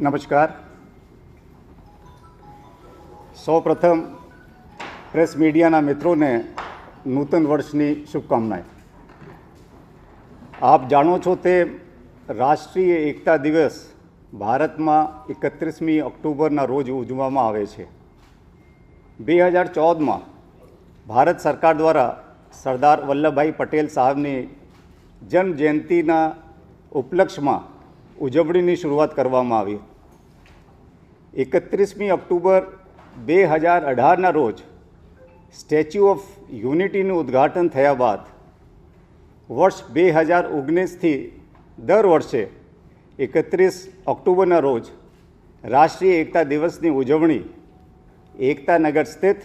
નમસ્કાર. સૌપ્રથમ પ્રેસ મીડિયાના મિત્રોને નૂતન વર્ષની શુભકામનાએ આપ જાણો છો તે રાષ્ટ્રીય એકતા દિવસ ભારતમાં એકત્રીસમી ઓક્ટોબરના રોજ ઉજવવામાં આવે છે. બે હજાર ચૌદમાં ભારત સરકાર દ્વારા સરદાર વલ્લભભાઈ પટેલ સાહેબની જન્મ જયંતિના ઉપલક્ષમાં ઉજવણીની શરૂઆત કરવામાં આવી. એકત્રીસમી ઓક્ટોબર બે હજાર અઢારના રોજ સ્ટેચ્યુ ઓફ યુનિટીનું ઉદ્ઘાટન થયા બાદ વર્ષ બે હજાર ઓગણીસથી દર વર્ષે એકત્રીસ ઓક્ટોબરના રોજ રાષ્ટ્રીય એકતા દિવસની ઉજવણી એકતાનગર સ્થિત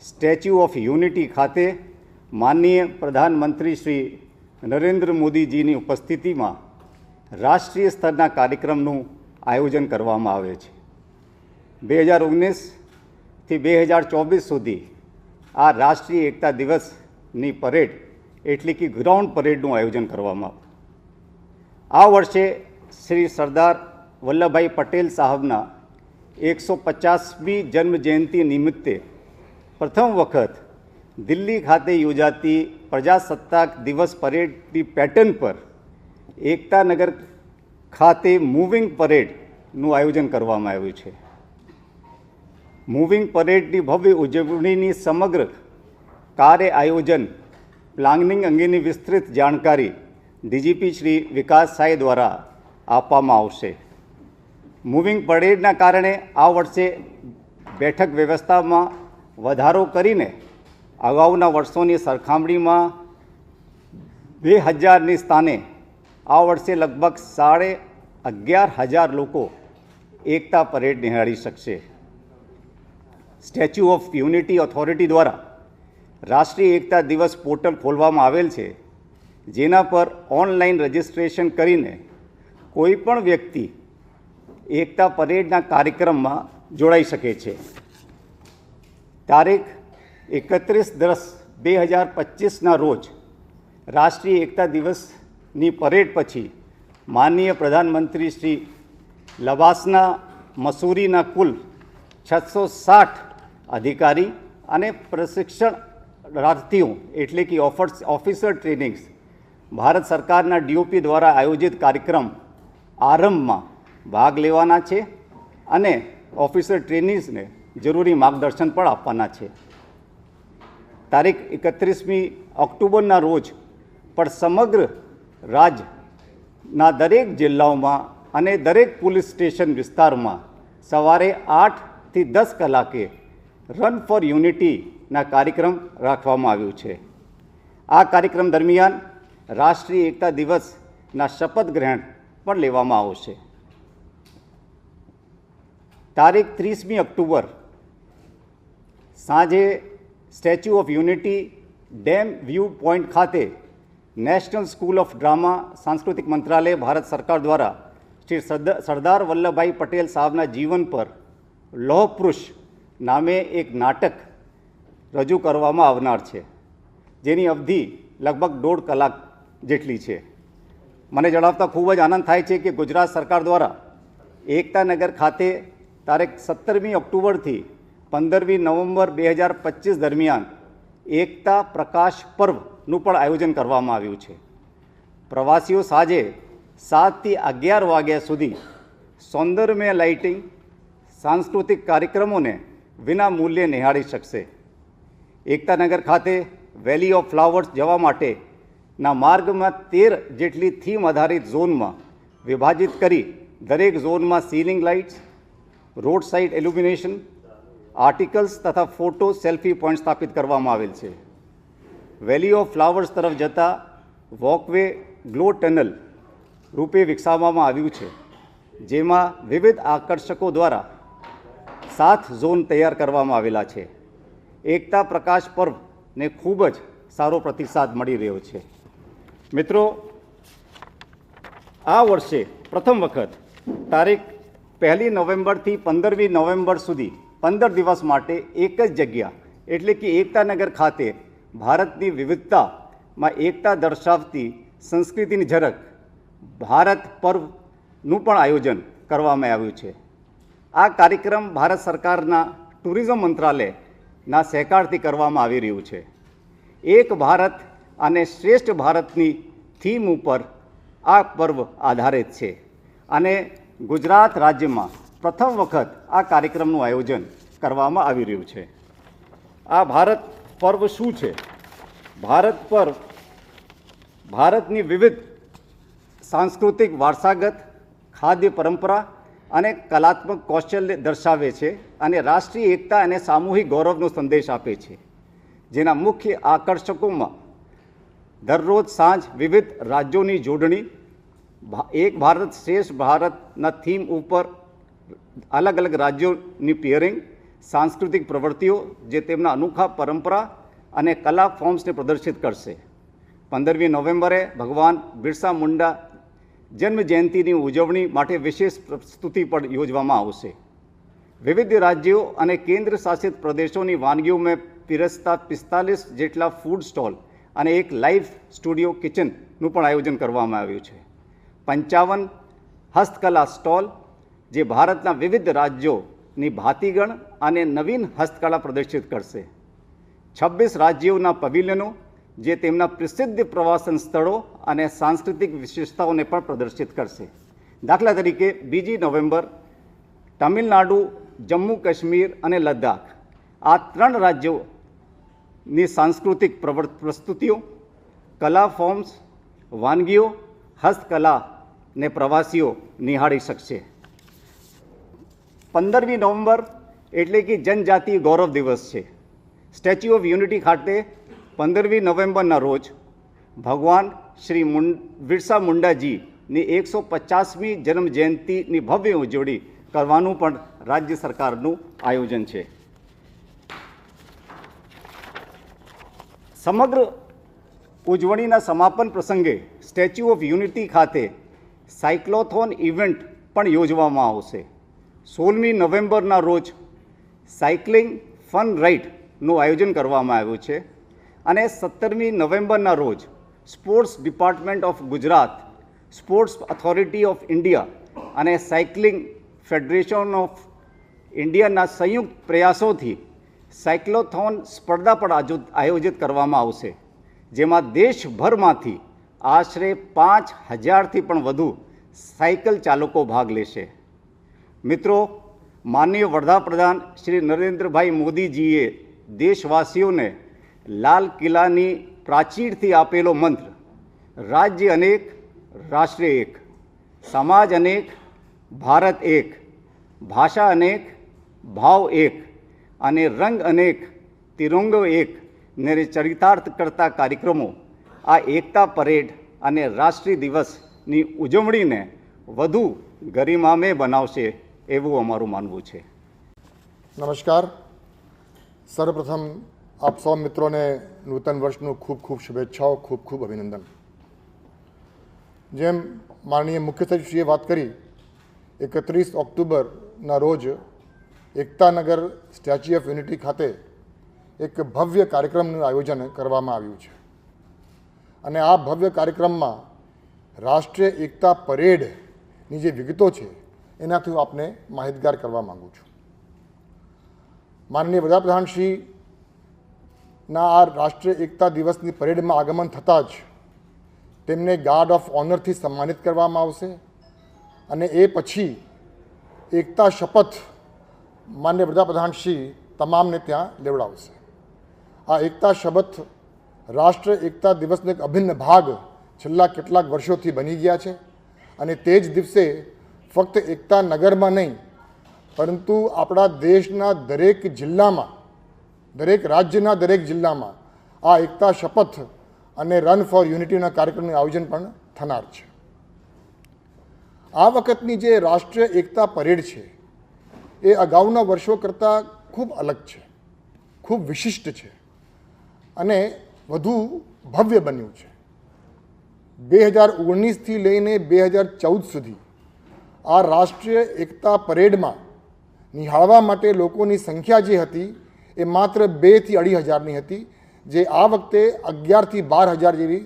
સ્ટેચ્યુ ઓફ યુનિટી ખાતે માનનીય પ્રધાનમંત્રી શ્રી નરેન્દ્ર મોદીજીની ઉપસ્થિતિમાં રાષ્ટ્રીય સ્તરના કાર્યક્રમનું આયોજન કરવામાં આવે છે. બે હજાર ઓગણીસથી બે હજાર ચોવીસ સુધી આ રાષ્ટ્રીય એકતા દિવસની પરેડ એટલે કે ગ્રાઉન્ડ પરેડનું આયોજન કરવામાં આવે આ વર્ષે શ્રી સરદાર વલ્લભભાઈ પટેલ સાહેબના એકસો પચાસમી જન્મ જયંતિ નિમિત્તે પ્રથમ વખત દિલ્હી ખાતે યોજાતી પ્રજાસત્તાક દિવસ પરેડની પેટર્ન પર એકતાનગર ખાતે મૂવિંગ પરેડનું આયોજન કરવામાં આવ્યું છે. મૂવિંગ પરેડની ભવ્ય ઉજવણીની સમગ્ર કાર્ય આયોજન પ્લાનિંગ અંગેની વિસ્તૃત જાણકારી ડીજીપી શ્રી વિકાસ સાંઈ દ્વારા આપવામાં આવશે. મૂવિંગ પરેડના કારણે આ વર્ષે બેઠક વ્યવસ્થામાં વધારો કરીને અગાઉના વર્ષોની સરખામણીમાં બે હજારની સ્થાને આ વર્ષે લગભગ સાડે અગિયાર હજાર લોકો એકતા પરેડ નિહાળી શકશે. સ્ટેચ્યુ ઓફ યુનિટી ઓથોરિટી દ્વારા રાષ્ટ્રીય એકતા દિવસ પોર્ટલ ખોલવામાં આવેલ છે, જેના પર ઓનલાઈન રજિસ્ટ્રેશન કરીને કોઈ પણ વ્યક્તિ એકતા પરેડના કાર્યક્રમમાં જોડાઈ શકે છે. તારીખ એકત્રીસ દસ બે હજાર પચીસના રોજ રાષ્ટ્રીય એકતા દિવસની પરેડ પછી માનનીય પ્રધાનમંત્રી શ્રી લવાસના મસૂરીના કુલ છસો સાઠ અધિકારી અને પ્રશિક્ષણાર્થીઓ એટલે કે ઓફર્સ ઓફિસર ટ્રેનિંગ્સ ભારત સરકારના ડીઓપી દ્વારા આયોજિત કાર્યક્રમ આરંભમાં ભાગ લેવાના છે અને ઓફિસર ટ્રેનિંગ્સને જરૂરી માર્ગદર્શન પણ આપવાના છે. તારીખ એકત્રીસમી ઓક્ટોબરના રોજ પણ સમગ્ર રાજ્યના દરેક જિલ્લાઓમાં અને દરેક પોલીસ સ્ટેશન વિસ્તારમાં સવારે આઠથી દસ કલાકે રન ફોર યુનિટીના કાર્યક્રમ રાખવામાં આવ્યું છે. આ કાર્યક્રમ દરમિયાન રાષ્ટ્રીય એકતા દિવસના શપથ ગ્રહણ પણ લેવામાં આવશે તારીખ ત્રીસમી ઓક્ટોબર સાંજે statue of unity dam view point ખાતે નેશનલ સ્કૂલ ઓફ ડ્રામા સાંસ્કૃતિક મંત્રાલય ભારત સરકાર દ્વારા શ્રી સરદ- સરદાર વલ્લભભાઈ પટેલ સાહેબના જીવન પર લોહ નામે એક નાટક રજૂ કરવામાં આવનાર છે જેની અવધિ લગભગ દોઢ કલાક જેટલી છે મને જણાવતા ખૂબ જ આનંદ થાય છે કે ગુજરાત સરકાર દ્વારા એકતાનગર ખાતે તારીખ સત્તરમી ઓક્ટોબરથી પંદરમી નવેમ્બર બે હજાર પચીસ દરમિયાન એકતા પ્રકાશ પર્વનું પણ આયોજન કરવામાં આવ્યું છે. પ્રવાસીઓ સાંજે સાતથી અગિયાર વાગ્યા સુધી સૌંદર્યમય લાઇટિંગ, સાંસ્કૃતિક કાર્યક્રમોને વિના મૂલ્યે નિહાળી શકશે. એકતાનગર ખાતે વેલી ઓફ ફ્લાવર્સ જવા માટેના માર્ગમાં તેર જેટલી થીમ આધારિત ઝોનમાં વિભાજિત કરી દરેક ઝોનમાં ceiling lights, road side illumination articles તથા ફોટો સેલ્ફી પોઈન્ટ સ્થાપિત કરવામાં આવેલ છે. વેલી ઓફ ફ્લાવર્સ તરફ જતા વોકવે ગ્લો ટનલ રૂપે વિકસાવવામાં આવ્યું છે, જેમાં વિવિધ આકર્ષકો દ્વારા સાત ઝોન તૈયાર કરવામાં આવેલા છે. એકતા પ્રકાશ પર્વને ખૂબ જ સારો પ્રતિસાદ મળી રહ્યો છે. મિત્રો, આ વર્ષે પ્રથમ વખત તારીખ પહેલી નવેમ્બરથી પંદરમી નવેમ્બર સુધી પંદર દિવસ માટે એક જ જગ્યા, એટલે કે એકતાનગર ખાતે ભારતની વિવિધતામાં એકતા દર્શાવતી સંસ્કૃતિની ઝરક ભારત પર્વનું પણ આયોજન કરવામાં આવ્યું છે. આ કાર્યક્રમ ભારત સરકારના ટુરિઝમ મંત્રાલયના સહકારથી કરવામાં આવી રહ્યું છે. એક ભારત અને શ્રેષ્ઠ ભારતની થીમ ઉપર આ પર્વ આધારિત છે. અને ગુજરાત રાજ્યમાં પ્રથમ વખત આ કાર્યક્રમનું આયોજન કરવામાં આવી રહ્યું છે. આ ભારત પર્વ શું છે? ભારત પર્વ ભારતની વિવિધ સાંસ્કૃતિક વારસાગત, ખાદ્ય પરંપરા અને કલાત્મક કૌશલ્ય દર્શાવે છે અને રાષ્ટ્રીય એકતા અને સામૂહિક ગૌરવનો સંદેશ આપે છે. જેના મુખ્ય આકર્ષકોમાં દરરોજ સાંજ વિવિધ રાજ્યોની જોડણી એક ભારત શ્રેષ્ઠ ભારતના થીમ ઉપર અલગ અલગ રાજ્યોની પિયરિંગ સાંસ્કૃતિક પ્રવૃત્તિઓ જે તેમના અનોખા પરંપરા અને કલા ફોર્મ્સને પ્રદર્શિત કરશે. પંદરમી નવેમ્બરે ભગવાન બિરસા મુંડા જન્મ જયંતિની ઉજવણી માટે વિશેષ પ્રસ્તુતિ પણ યોજવામાં આવશે. વિવિધ રાજ્યો અને કેન્દ્ર શાસિત પ્રદેશોની વાનગીઓમાં પીરસતા પિસ્તાલીસ જેટલા ફૂડ સ્ટોલ અને એક લાઈવ સ્ટુડિયો કિચનનું પણ આયોજન કરવામાં આવ્યું છે. પંચાવન હસ્તકલા સ્ટોલ જે ભારતના વિવિધ રાજ્યોની ભાતીગણ અને નવીન હસ્તકલા પ્રદર્શિત કરશે. છવ્વીસ રાજ્યોના પવિલિયનો, જે તેમના પ્રસિદ્ધ પ્રવાસન સ્થળો અને સાંસ્કૃતિક વિશેષતાઓને પણ પ્રદર્શિત કરશે. દાખલા તરીકે, બીજી નવેમ્બર, તમિલનાડુ, જમ્મુ કાશ્મીર અને લદ્દાખ. આ ત્રણ રાજ્યોની સાંસ્કૃતિક પ્રસ્તુતિઓ, કલા ફોર્મ્સ, વાનગીઓ હસ્તકલા ને પ્રવાસીઓ નિહાળી શકશે. પંદરમી નવેમ્બર એટલે કે જનજાતિ ગૌરવ દિવસ છે. સ્ટેચ્યુ ઓફ યુનિટી ખાતે પંદરમી નવેમ્બરના રોજ ભગવાન શ્રી મુંડ બિરસા મુંડાજીની એકસો પચાસમી જન્મ જયંતિની ભવ્ય ઉજવણી કરવાનું પણ રાજ્ય સરકારનું આયોજન છે. સમગ્ર ઉજવણીના સમાપન પ્રસંગે સ્ટેચ્યુ ઓફ યુનિટી ખાતે સાયક્લોથોન ઇવેન્ટ પણ યોજવામાં આવશે. સોળમી નવેમ્બરના રોજ સાયકલિંગ ફન રાઇડનું આયોજન કરવામાં આવ્યું છે અને સત્તરમી નવેમ્બરના રોજ sports department of Gujarat, sports authority of India અને સાયકલિંગ ફેડરેશન ઓફ ઇન્ડિયાના સંયુક્ત પ્રયાસોથી સાયક્લોથોન સ્પર્ધા પણ આયોજિત કરવામાં આવશે, જેમાં દેશભરમાંથી આશરે પાંચ હજારથી પણ વધુ સાયકલ ચાલકો ભાગ લેશે. મિત્રો, માનનીય વડાપ્રધાન શ્રી નરેન્દ્રભાઈ મોદીજીએ દેશવાસીઓને લાલ કિલ્લાની પ્રાચીરથી આપેલો મંત્ર, રાજ્ય અનેક, રાષ્ટ્ર એક, સમાજ અનેક, ભારત એક, ભાષા અનેક, ભાવ એક અને રંગ અનેક, તિરંગો એક ને ચરિતાર્થ કરતા કાર્યક્રમો, આ એકતા પરેડ અને રાષ્ટ્રીય દિવસની ઉજવણીને વધુ ગરિમામે બનાવશે. એવું અમારું માનવું છે. નમસ્કાર. સર્વપ્રથમ આપ સૌ મિત્રોને નૂતન વર્ષનું ખૂબ ખૂબ શુભેચ્છાઓ, ખૂબ ખૂબ અભિનંદન. જેમ માનનીય મુખ્ય સચિવશ્રીએ વાત કરી, એકત્રીસ ઓક્ટોબરના રોજ એકતાનગર સ્ટેચ્યુ ઓફ યુનિટી ખાતે એક ભવ્ય કાર્યક્રમનું આયોજન કરવામાં આવ્યું છે. અને આ ભવ્ય કાર્યક્રમમાં રાષ્ટ્રીય એકતા પરેડની જે વિગતો છે એનાથી હું આપને માહિતગાર કરવા માગું છું. માનનીય વડાપ્રધાનશ્રીના આ રાષ્ટ્રીય એકતા દિવસની પરેડમાં આગમન થતાં જ તેમને ગાર્ડ ઓફ ઓનરથી સન્માનિત કરવામાં આવશે અને એ પછી એકતા શપથ માન્ય વડાપ્રધાનશ્રી તમામને ત્યાં લેવડાવશે. આ એકતા શપથ રાષ્ટ્ર એકતા દિવસનો એક અભિન્ન ભાગ છેલ્લા કેટલાક વર્ષોથી બની ગયા છે અને તે જ દિવસે ફક્ત એકતા નગરમાં નહીં, પરંતુ આપણા દેશના દરેક જિલ્લામાં, દરેક રાજ્યના દરેક જિલ્લામાં આ એકતા શપથ અને રન ફોર યુનિટીના કાર્યક્રમનું આયોજન પણ થનાર છે. આ વખતની જે રાષ્ટ્રીય એકતા પરેડ છે, એ અગાઉના વર્ષો કરતાં ખૂબ અલગ છે, ખૂબ વિશિષ્ટ છે અને વધુ ભવ્ય બન્યું છે. બે હજાર ઓગણીસથી લઈને બે હજાર ચૌદ સુધી આ રાષ્ટ્રીય એકતા પરેડમાં નિહાળવા માટે લોકોની સંખ્યા જે હતી એ માત્ર બેથી અઢી હજારની હતી, જે આ વખતે અગિયારથી બાર હજાર જેવી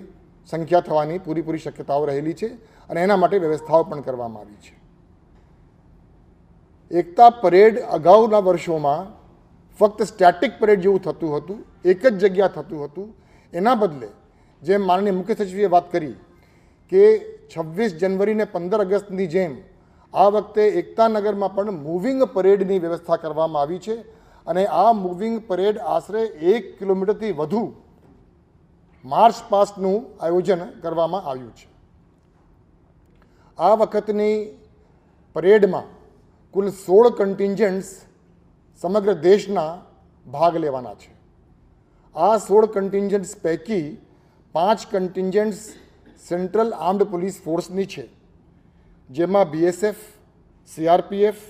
સંખ્યા થવાની પૂરેપૂરી શક્યતાઓ રહેલી છે અને એના માટે વ્યવસ્થાઓ પણ કરવામાં આવી છે. એકતા પરેડ અગાઉના વર્ષોમાં ફક્ત સ્ટેટિક પરેડ જેવું થતું હતું, એક જ જગ્યા થતું હતું. એના બદલે જેમ માનનીય મુખ્ય સચિવે વાત કરી કે છવ્વીસ જનવરી પંદર ઓગસ્ટની જેમ આ વખતે એકતાનગરમાં પણ મૂવિંગ પરેડની વ્યવસ્થા કરવામાં આવી છે અને આ મૂવિંગ પરેડ આશરે એક કિલોમીટરથી વધુ માર્ચ પાસ્ટનું આયોજન કરવામાં આવ્યું છે. આ વખતની પરેડમાં કુલ સોળ કન્ટિન્જન્ટ્સ સમગ્ર દેશના ભાગ લેવાના છે. આ સોળ કન્ટિન્જન્ટ્સ પૈકી પાંચ કન્ટિન્જન્ટ્સ સેન્ટ્રલ આર્મ્ડ પોલીસ ફોર્સની છે. જેમાં બીએસએફ સીઆરપીએફ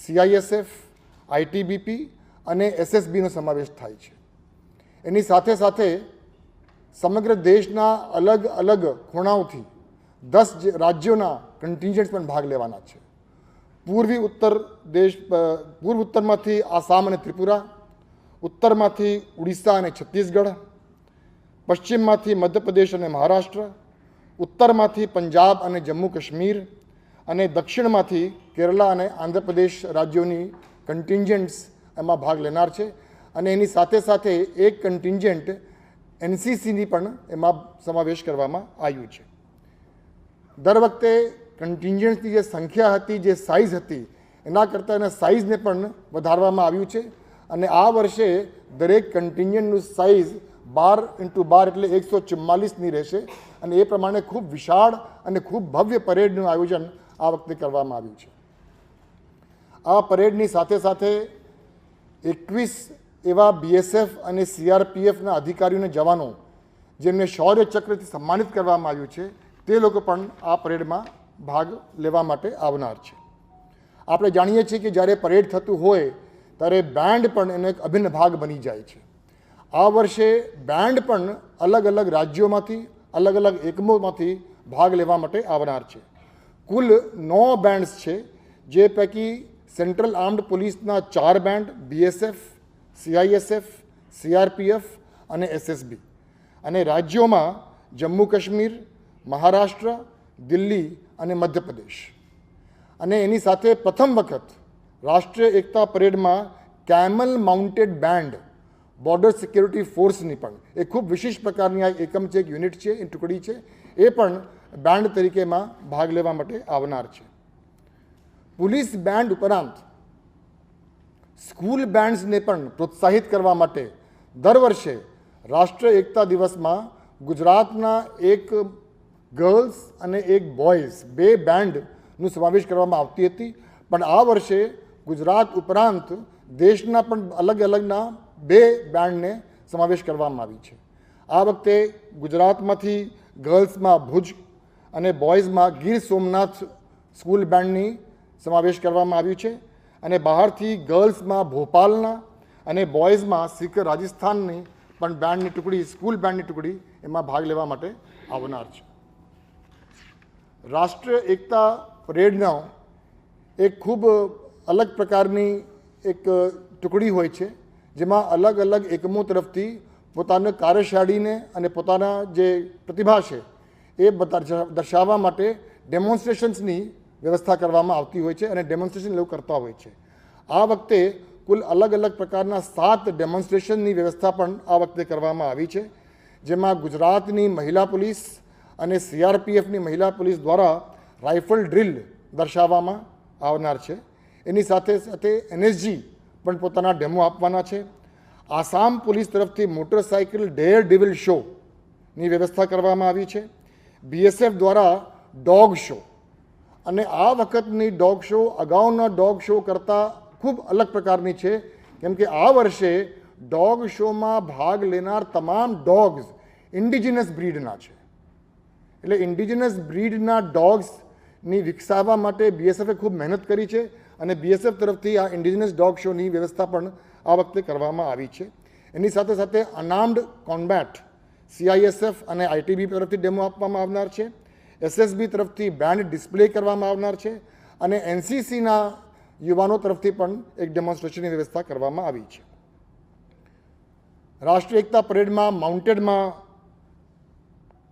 સીઆઈએસએફ આઈટીબીપી અને એસએસબીનો સમાવેશ થાય છે. એની સાથે સાથે સમગ્ર દેશના અલગ અલગ ખૂણાઓથી દસ રાજ્યોના કન્ટિન્જન્ટ પણ ભાગ લેવાના છે. પૂર્વી ઉત્તર દેશ પૂર્વ ઉત્તરમાંથી આસામ અને ત્રિપુરા, ઉત્તરમાંથી ઉડીસા અને છત્તીસગઢ, પશ્ચિમમાંથી મધ્યપ્રદેશ અને મહારાષ્ટ્ર, ઉત્તરમાંથી પંજાબ અને જમ્મુ કાશ્મીર અને દક્ષિણમાંથી કેરલા અને આંધ્રપ્રદેશ રાજ્યોની કન્ટિન્જન્ટ્સ એમાં ભાગ લેનાર છે. અને એની સાથે સાથે એક કન્ટિન્જન્ટ એનસીસીની પણ એમાં સમાવેશ કરવામાં આવ્યું છે. દર વખતે કન્ટિન્જન્ટની જે સંખ્યા હતી, જે સાઇઝ હતી, એના કરતાં એના સાઇઝને પણ વધારવામાં આવ્યું છે. અને આ વર્ષે દરેક કન્ટિન્જન્ટનું સાઇઝ બાર ઇન્ટુ બાર એટલે એકસો ચુમ્માલીસની રહેશે. અને એ પ્રમાણે ખૂબ વિશાળ અને ખૂબ ભવ્ય પરેડનું આયોજન આ વખતે કરવામાં આવ્યું છે. આ પરેડની સાથે સાથે એકવીસ એવા બીએસએફ અને સીઆરપીએફના અધિકારીઓને જવાનો, જેમને શૌર્ય ચક્રથી સન્માનિત કરવામાં આવ્યું છે, તે લોકો પણ આ પરેડમાં ભાગ લેવા માટે આવનાર છે. આપણે જાણીએ છીએ કે જ્યારે પરેડ થતું હોય, ત્યારે બેન્ડ પણ એનો એક અભિન્ન ભાગ બની જાય છે. આ વર્ષે બેન્ડ પણ અલગ અલગ રાજ્યોમાંથી, અલગ અલગ એકમોમાંથી ભાગ લેવા માટે આવનાર છે. કુલ નવ બેન્ડ્સ છે, જે પૈકી સેન્ટ્રલ આર્મ્ડ પોલીસના ચાર બેન્ડ બીએસએફ સીઆઈએસએફ સીઆરપીએફ અને એસએસબી અને રાજ્યોમાં જમ્મુ કાશ્મીર, મહારાષ્ટ્ર, દિલ્હી અને મધ્યપ્રદેશ. અને એની સાથે પ્રથમ વખત રાષ્ટ્રીય એકતા પરેડમાં camel mounted band border security ફોર્સની પણ. એ ખૂબ વિશિષ્ટ પ્રકારની આ એકમ છે, એક યુનિટ છે એ ટુકડી છે. એ પણ બેન્ડ તરીકેમાં ભાગ લેવા માટે આવનાર છે. પોલીસ બેન્ડ ઉપરાંત સ્કૂલ બેન્ડ્સને પણ પ્રોત્સાહિત કરવા માટે દર વર્ષે રાષ્ટ્રીય એકતા દિવસમાં ગુજરાતના એક ગર્લ્સ અને એક બોયઝ બે બેન્ડનું સમાવેશ કરવામાં આવતી હતી. પણ આ વર્ષે ગુજરાત ઉપરાંત દેશના પણ અલગ અલગના બે બેન્ડને સમાવેશ કરવામાં આવી છે. આ વખતે ગુજરાતમાંથી ગર્લ્સમાં ભુજ અને બોયઝમાં ગીર સોમનાથ સ્કૂલ બેન્ડની સમાવેશ કરવામાં આવ્યું છે અને બહારથી ગર્લ્સમાં ભોપાલના અને બોયઝમાં સિક રાજસ્થાનની પણ બેન્ડની ટુકડી, સ્કૂલ બેન્ડની ટુકડી એમાં ભાગ લેવા માટે આવનાર છે. રાષ્ટ્રીય એકતા પરેડનો એક ખૂબ અલગ પ્રકારની એક ટુકડી હોય છે, જેમાં અલગ અલગ એકમો તરફથી પોતાના કાર્યશાળીને અને પોતાના જે પ્રતિભા છે એ દર્શાવવા માટે ડેમોન્સ્ટ્રેશન્સની વ્યવસ્થા કરવામાં આવતી હોય છે અને ડેમોન્સ્ટ્રેશન લોકો કરતા હોય છે. આ વખતે કુલ અલગ અલગ પ્રકારના સાત ડેમોન્સ્ટ્રેશનની વ્યવસ્થા પણ આ વખતે કરવામાં આવી છે. જેમાં ગુજરાતની મહિલા પોલીસ અને સીઆરપીએફની મહિલા પોલીસ દ્વારા રાઇફલ ડ્રિલ દર્શાવવામાં આવનાર છે. એની સાથે સાથે એનએસજી પણ પોતાના ડેમો આપવાના છે. આસામ પોલીસ તરફથી મોટરસાઇકલ ડેર ડિવિલ શોની વ્યવસ્થા કરવામાં આવી છે. બીએસએફ દ્વારા ડોગ શો અને આ વખતની ડોગ શો અગાઉના ડોગ શો કરતાં ખૂબ અલગ પ્રકારની છે. કેમ કે આ વર્ષે ડોગ શોમાં ભાગ લેનાર તમામ ડોગ્સ ઇન્ડિજિનસ બ્રીડના છે. એટલે ઇન્ડિજિનસ બ્રીડના ડોગ્સની વિકસાવવા માટે બીએસએફે ખૂબ મહેનત કરી છે અને બીએસએફ તરફથી આ ઇન્ડિજિનસ ડોગ શોની વ્યવસ્થા પણ આ વખતે કરવામાં આવી છે. એની સાથે સાથે અનાર્મ્ડ કોમ્બેટ સીઆઈએસએફ અને આઈટીબી તરફથી ડેમો આપવામાં આવનાર છે. એસએસબી તરફથી બેન્ડ ડિસ્પ્લે કરવામાં આવનાર છે અને એનસીસીના યુવાનો તરફથી પણ એક ડેમોન્સ્ટ્રેશનની વ્યવસ્થા કરવામાં આવી છે. રાષ્ટ્રીય એકતા પરેડમાં માઉન્ટેડમાં,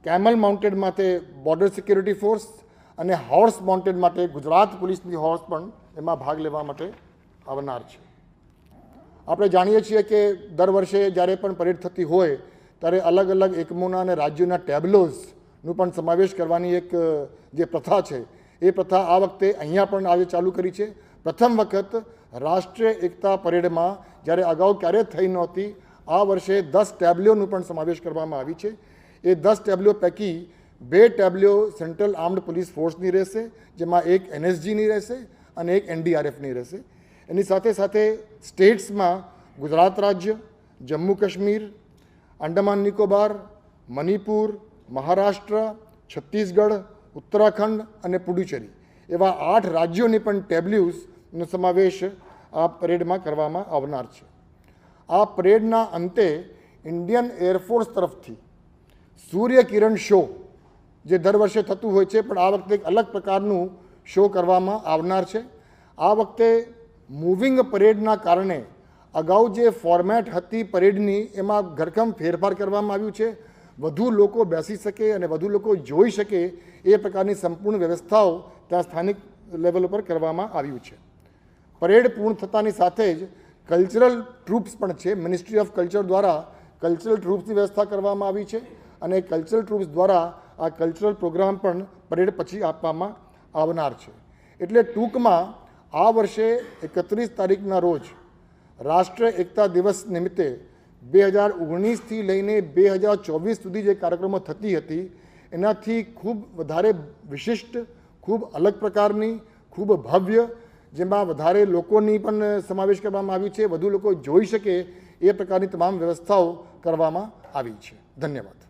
કેમલ માઉન્ટેડ માટે બોર્ડર સિક્યુરિટી ફોર્સ અને હોર્સ માઉન્ટેડ માટે ગુજરાત પોલીસની હોર્સ પણ એમાં ભાગ લેવા માટે આવનાર છે. આપણે જાણીએ છીએ કે દર વર્ષે જ્યારે પણ પરેડ થતી હોય ત્યારે અલગ અલગ એકમોના અને રાજ્યોના ટેબ્લોઝનું પણ સમાવેશ કરવાની એક જે પ્રથા છે, એ પ્રથા આ વખતે અહીંયા પણ આજે ચાલુ કરી છે. પ્રથમ વખત રાષ્ટ્રીય એકતા પરેડમાં જ્યારે અગાઉ ક્યારેય થઈ નહોતી, આ વર્ષે દસ ટેબ્લોનું પણ સમાવેશ કરવામાં આવી છે. એ દસ ટેબ્લો પૈકી બે ટેબ્લો સેન્ટ્રલ આર્મ્ડ પોલીસ ફોર્સની રહેશે, જેમાં એક એનએસજીની રહેશે અને એક એનડીઆરએફની રહેશે. એની સાથે સાથે સ્ટેટ્સમાં ગુજરાત રાજ્ય, જમ્મુ કાશ્મીર આંદામાન નિકોબાર મણિપુર મહારાષ્ટ્ર છત્તીસગઢ ઉત્તરાખંડ અને પુડુચેરી એવા આઠ રાજ્યોની પણ ટેબ્લ્યુઝનો સમાવેશ આ પરેડમાં કરવામાં આવનાર છે. આ પરેડના અંતે ઇન્ડિયન એરફોર્સ તરફથી સૂર્ય કિરણ શો, જે દર વર્ષે થતું હોય છે, પણ આ વખતે એક અલગ પ્રકારનું શો કરવામાં આવનાર છે. આ વખતે મૂવિંગ પરેડના કારણે અગાઉ જે ફોર્મેટ હતી પરેડની, એમાં ઘરખમ ફેરફાર કરવામાં આવ્યું છે. વધુ લોકો બેસી શકે અને વધુ લોકો જોઈ શકે એ પ્રકારની સંપૂર્ણ વ્યવસ્થાઓ ત્યાં સ્થાનિક લેવલ ઉપર કરવામાં આવ્યું છે. પરેડ પૂર્ણ થતાની સાથે જ કલ્ચરલ ટ્રૂપ્સ પણ છે. મિનિસ્ટ્રી ઓફ કલ્ચર દ્વારા કલ્ચરલ ટ્રૂપ્સની વ્યવસ્થા કરવામાં આવી છે અને કલ્ચરલ ટ્રૂપ્સ દ્વારા આ કલ્ચરલ પ્રોગ્રામ પણ પરેડ પછી આપવામાં આવનાર છે. એટલે ટૂંકમાં આ વર્ષે એકત્રીસ તારીખના રોજ રાષ્ટ્રીય એકતા દિવસ નિમિત્તે બે હજાર ઓગણીસથી લઈને બે હજાર ચોવીસ સુધી જે કાર્યક્રમો થતી હતી, એનાથી ખૂબ વધારે વિશિષ્ટ, ખૂબ અલગ પ્રકારની, ખૂબ ભવ્ય, જેમાં વધારે લોકોની પણ સમાવેશ કરવામાં આવ્યું છે, વધુ લોકો જોઈ શકે એ પ્રકારની તમામ વ્યવસ્થાઓ કરવામાં આવી છે. ધન્યવાદ.